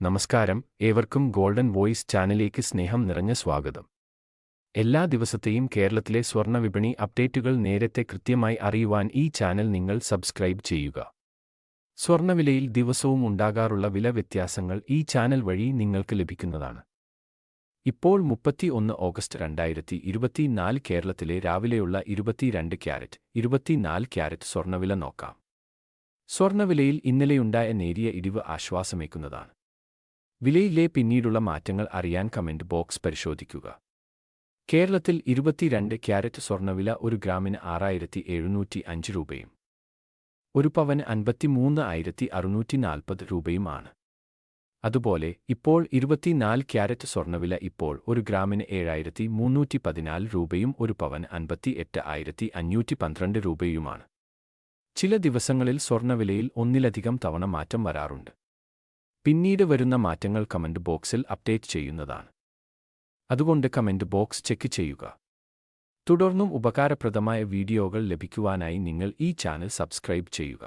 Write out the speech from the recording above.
നമസ്കാരം. ഏവർക്കും golden voice ചാനലിലേക്ക് സ്നേഹം നിറഞ്ഞ സ്വാഗതം. എല്ലാ ദിവസത്തെയും കേരളത്തിലെ സ്വർണ വിപണി അപ്ഡേറ്റുകൾ നേരത്തെ കൃത്യമായി അറിയുവാൻ ഈ ചാനൽ നിങ്ങൾ സബ്സ്ക്രൈബ് ചെയ്യുക. സ്വർണവിലയിൽ ദിവസവും ഉണ്ടാകാറുള്ള വില വ്യത്യാസങ്ങൾ ഈ ചാനൽ വഴി നിങ്ങൾക്ക് ലഭിക്കുന്നതാണ്. ഇപ്പോൾ മുപ്പത്തി ഒന്ന് ഓഗസ്റ്റ് രണ്ടായിരത്തി ഇരുപത്തിനാല് കേരളത്തിലെ രാവിലെയുള്ള ഇരുപത്തിരണ്ട് ക്യാരറ്റ് ഇരുപത്തിനാല് ക്യാരറ്റ് സ്വർണവില നോക്കാം. സ്വർണവിലയിൽ ഇന്നലെയുണ്ടായ നേരിയ ഇടിവ് ആശ്വാസമേക്കുന്നതാണ്. വിലയിലെ പിന്നീടുള്ള മാറ്റങ്ങൾ അറിയാൻ കമന്റ് ബോക്സ് പരിശോധിക്കുക. കേരളത്തിൽ ഇരുപത്തിരണ്ട് ക്യാരറ്റ് സ്വർണവില ഒരു ഗ്രാമിന് ആറായിരത്തി എഴുന്നൂറ്റി അഞ്ച് രൂപയും ഒരു പവന് അൻപത്തിമൂന്ന് ആയിരത്തി അറുന്നൂറ്റി നാൽപ്പത് രൂപയുമാണ്. അതുപോലെ ഇപ്പോൾ ഇരുപത്തിനാല് ക്യാരറ്റ് സ്വർണവില ഇപ്പോൾ ഒരു ഗ്രാമിന് ഏഴായിരത്തി മുന്നൂറ്റി പതിനാല് രൂപയും ഒരു പവന് അൻപത്തി എട്ട് ആയിരത്തി അഞ്ഞൂറ്റി പന്ത്രണ്ട് രൂപയുമാണ്. ചില ദിവസങ്ങളിൽ സ്വർണവിലയിൽ ഒന്നിലധികം തവണ മാറ്റം വരാറുണ്ട്. പിന്നീട് വരുന്ന മാറ്റങ്ങൾ കമന്റ് ബോക്സിൽ അപ്ഡേറ്റ് ചെയ്യുന്നതാണ്. അതുകൊണ്ട് കമന്റ് ബോക്സ് ചെക്ക് ചെയ്യുക. തുടർന്നും ഉപകാരപ്രദമായ വീഡിയോകൾ ലഭിക്കുവാനായി നിങ്ങൾ ഈ ചാനൽ സബ്സ്ക്രൈബ് ചെയ്യുക.